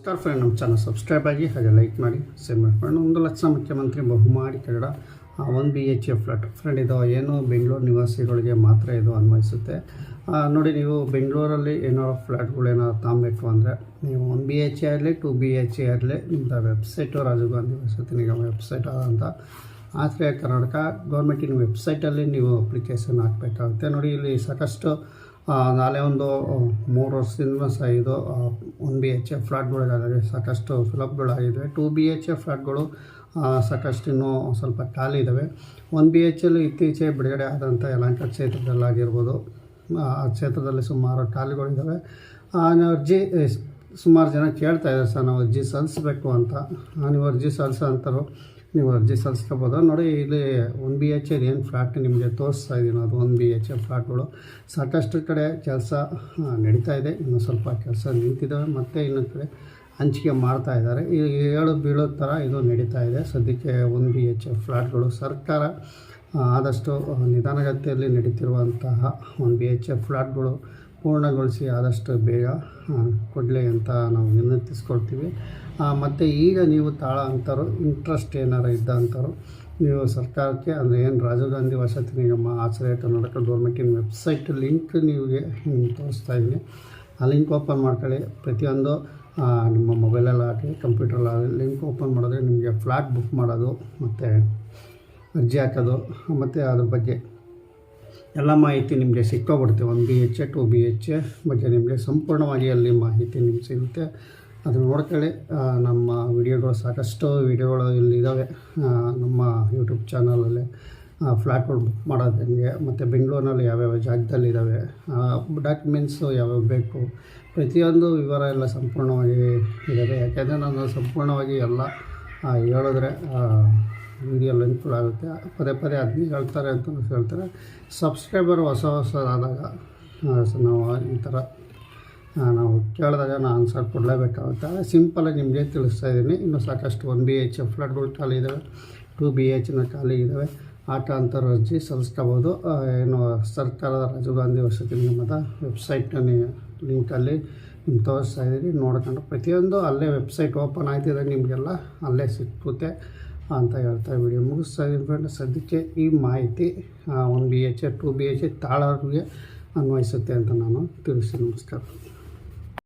ನಮಸ್ಕಾರ ಫ್ರೆಂಡ್ ನಮ್ಮ channel subscribe ಆಗಿ ಹಾಗೆ ಲೈಕ್ ಮಾಡಿ ಶೇರ್ ಮಾಡ್ಕೊಂಡು ಒಂದು ಲಕ್ಷ ಮುಖ್ಯಮಂತ್ರಿ ಬಹುಮಾಡಿ Kannada. One B H A flat friend ಇದು ಏನು ಬೆಂಗಳೂರು ನಿವಾಸಿಗಳಿಗೆ ಮಾತ್ರ ಇದು ಅನ್ವಯಿಸುತ್ತೆ. ನೋಡಿ ನೀವು ಬೆಂಗಳೂರಲ್ಲಿ ಏನಾರು ಫ್ಲ್ಯಾಟ್ಗಳೇನಾರು ತಾಂಬೇಕು ಅಂದರೆ, ನೀವು ಒನ್ ಬಿ ಎಚ್ ಎ ಆಗಲಿ ಟು ಬಿ ಎಚ್ ಎ ಆಗಲಿ ನಿಮ್ಮದು ವೆಬ್ಸೈಟು ರಾಜೀವ್ ಗಾಂಧಿ ವಸತಿ ನಿಗಮ ವೆಬ್ಸೈಟ್ ಆದಂಥ ಆಶ್ರಯ ಕರ್ನಾಟಕ ಗೌರ್ಮೆಂಟಿನ ವೆಬ್ಸೈಟಲ್ಲಿ ನೀವು ಅಪ್ಲಿಕೇಶನ್ ಹಾಕಬೇಕಾಗುತ್ತೆ. ನೋಡಿ, ಇಲ್ಲಿ ಸಾಕಷ್ಟು ನಾಳೆ ಒಂದು ಮೂರು ವರ್ಷದಿಂದ ಸಹ ಇದು ಒನ್ ಬಿ ಎಚ್ ಫ್ಲಾಟ್ಗಳಿಗಾಗಲಿ ಸಾಕಷ್ಟು ಫಿಲಪ್ಗಳಾಗಿವೆ ಟು ಬಿ ಎಚ್ ಎಫ್ ಫ್ಲಾಟ್ಗಳು ಸಾಕಷ್ಟು ಇನ್ನೂ ಸ್ವಲ್ಪ ಖಾಲಿ ಇದ್ದಾವೆ ಒನ್ ಬಿ ಎಚ್ ಎಲ್ ಇತ್ತೀಚೆಗೆ ಬಿಡುಗಡೆ ಆದಂಥ ಯಲಹಂಕ ಕ್ಷೇತ್ರದಲ್ಲಾಗಿರ್ಬೋದು. ಆ ಕ್ಷೇತ್ರದಲ್ಲಿ ಸುಮಾರು ಖಾಲಿಗಳಿದ್ದಾವೆ ಅರ್ಜಿ ಸುಮಾರು ಜನ ಕೇಳ್ತಾ ಇದ್ದಾರೆ, ಸರ್, ನಾವು ಅರ್ಜಿ ಸಲ್ಲಿಸಬೇಕು ಅಂತ. ನೀವು ಅರ್ಜಿ ಸಲ್ಲಿಸೋ ಅಂತಾರೋ, ನೀವು ಅರ್ಜಿ ಸಲ್ಲಿಸ್ಕೋಬೋದು. ನೋಡಿ, ಇಲ್ಲಿ ಒನ್ ಬಿ ಎಚ್ ಎಲ್ ಏನು ಫ್ಲ್ಯಾಟ್ ನಿಮಗೆ ತೋರಿಸ್ತಾ ಇದ್ದೀನಿ ಅದು ಒನ್ ಬಿ ಎಚ್ ಎ ಫ್ಲ್ಯಾಟ್ಗಳು ಸಾಕಷ್ಟು ಕಡೆ ಕೆಲಸ ನಡೀತಾ ಇದೆ. ಇನ್ನು ಸ್ವಲ್ಪ ಕೆಲಸ ನಿಂತಿದ್ದಾವೆ ಮತ್ತು ಇನ್ನೊಂದು ಕಡೆ ಹಂಚಿಕೆ ಮಾಡ್ತಾ ಇದ್ದಾರೆ. ಈ ಏಳು ಬೀಳೋ ಥರ ಇದು ನಡೀತಾ ಇದೆ. ಸದ್ಯಕ್ಕೆ ಒನ್ ಬಿ ಎಚ್ ಎ ಫ್ಲ್ಯಾಟ್ಗಳು ಸರ್ಕಾರ ಆದಷ್ಟು ನಿಧಾನಗತಿಯಲ್ಲಿ ನಡೀತಿರುವಂತಹ ಒನ್ ಬಿ ಎಚ್ ಎಫ್ ಫ್ಲ್ಯಾಟ್ಗಳು ಪೂರ್ಣಗೊಳಿಸಿ ಆದಷ್ಟು ಬೇಗ ಕೊಡಲಿ ಅಂತ ನಾವು ವಿನಂತಿಸ್ಕೊಳ್ತೀವಿ. ಮತ್ತು ಈಗ ನೀವು ತಾಳ ಅಂತಾರೋ ಇಂಟ್ರೆಸ್ಟ್ ಏನಾರು ಇದ್ದ ಅಂತಾರೋ ನೀವು ಸರ್ಕಾರಕ್ಕೆ ಅಂದರೆ ಏನು ರಾಜೀವ್ ಗಾಂಧಿ ವಸತಿ ನಿಗಮ ಆಶ್ರಯ ಕರ್ನಾಟಕ ಗೌರ್ಮೆಂಟಿನ ವೆಬ್ಸೈಟ್ ಲಿಂಕ್ ನಿಮಗೆ ತೋರಿಸ್ತಾ ಇದ್ದೀನಿ. ಆ ಲಿಂಕ್ ಓಪನ್ ಮಾಡ್ಕೊಳ್ಳಿ. ಪ್ರತಿಯೊಂದು ನಿಮ್ಮ ಮೊಬೈಲಲ್ಲಾಗಲಿ ಕಂಪ್ಯೂಟ್ರಲ್ಲಾಗಲಿ ಲಿಂಕ್ ಓಪನ್ ಮಾಡಿದ್ರೆ ನಿಮಗೆ ಫ್ಲ್ಯಾಟ್ ಬುಕ್ ಮಾಡೋದು, ಮತ್ತು ಅರ್ಜಿ ಹಾಕೋದು ಮತ್ತು ಅದ್ರ ಬಗ್ಗೆ. ಎಲ್ಲ ಮಾಹಿತಿ ನಿಮಗೆ ಸಿಕ್ಕೋಗ್ಬಿಡುತ್ತೆ one B H A two B H A ಬಗ್ಗೆ ನಿಮಗೆ ಸಂಪೂರ್ಣವಾಗಿ ಅಲ್ಲಿ ಮಾಹಿತಿ ನಿಮ್ಗೆ ಸಿಗುತ್ತೆ. ಅದನ್ನು ನೋಡ್ಕೊಳ್ಳಿ. ನಮ್ಮ ವಿಡಿಯೋಗಳು ಸಾಕಷ್ಟು ವಿಡಿಯೋಗಳು ಇಲ್ಲಿದ್ದಾವೆ ನಮ್ಮ ಯೂಟ್ಯೂಬ್ ಚಾನಲಲ್ಲಿ ಫ್ಲ್ಯಾಟ್ಗಳು ಬುಕ್ ಮಾಡೋದು ಹೆಂಗೆ ಮತ್ತು ಬೆಂಗಳೂರಿನಲ್ಲಿ ಯಾವ್ಯಾವ ಜಾಗದಲ್ಲಿದ್ದಾವೆ ಡಾಕ್ಯುಮೆಂಟ್ಸು ಯಾವ್ಯಾವ ಬೇಕು, ಪ್ರತಿಯೊಂದು ವಿವರ ಎಲ್ಲ ಸಂಪೂರ್ಣವಾಗಿ ಇದ್ದಾವೆ ಯಾಕೆಂದರೆ ನಾನು ಸಂಪೂರ್ಣವಾಗಿ ಎಲ್ಲ ಹೇಳಿದ್ರೆ ವಿಡಿಯೋ ಅನುಕೂಲ ಆಗುತ್ತೆ. ಪದೇ ಪದೇ ಅದನ್ನೇ ಹೇಳ್ತಾರೆ ಅಂತ ಹೇಳ್ತಾರೆ. ಸಬ್ಸ್ಕ್ರೈಬರ್ ಹೊಸ ಹೊಸದಾದಾಗ ನಾವು ಈ ಥರ ನಾವು ಕೇಳಿದಾಗ ನಾನು ಆನ್ಸರ್ ಕೊಡಲೇಬೇಕಾಗುತ್ತೆ. ಸಿಂಪಲಾಗಿ ನಿಮಗೆ ತಿಳಿಸ್ತಾ ಇದ್ದೀನಿ. ಇನ್ನು ಸಾಕಷ್ಟು ಒನ್ ಬಿ ಎಚ್ ಎಫ್ ಫ್ಲಾಟ್ಗಳು ಖಾಲಿ ಇದ್ದಾವೆ. ಟು ಬಿ ಎಚ್ನ ಖಾಲಿ ಇದ್ದಾವೆ. ಆಟ ಅಂತರ ಅರ್ಜಿ ಸಲ್ಲಿಸ್ಕೋಬೋದು. ಏನು ಸರ್ಕಾರದ ರಾಜೀವ್ ಗಾಂಧಿ ವಸತಿ ನಿಗಮದ ವೆಬ್ಸೈಟ್ನ ಲಿಂಕಲ್ಲಿ ನಿಮ್ಗೆ ತೋರಿಸ್ತಾ ಇದ್ದೀನಿ. ನೋಡ್ಕೊಂಡು ಪ್ರತಿಯೊಂದು ಅಲ್ಲೇ ವೆಬ್ಸೈಟ್ ಓಪನ್ ಆಗ್ತಿದೆ ನಿಮಗೆಲ್ಲ. ಅಲ್ಲೇ ಸಿಕ್ಕುತ್ತೆ ಅಂತ ಹೇಳ್ತಾ ವಿಡಿಯೋ ಮುಗಿಸ್ತಾ ಇದ್ದೀನಿ ಫ್ರೆಂಡ್ ಸದ್ಯಕ್ಕೆ ಈ ಮಾಹಿತಿ one B H two B H A ತಾಳವ್ರಿಗೆ ಅನ್ವಯಿಸುತ್ತೆ ಅಂತ ನಾನು ತಿಳಿಸಿ ನಮಸ್ಕಾರ.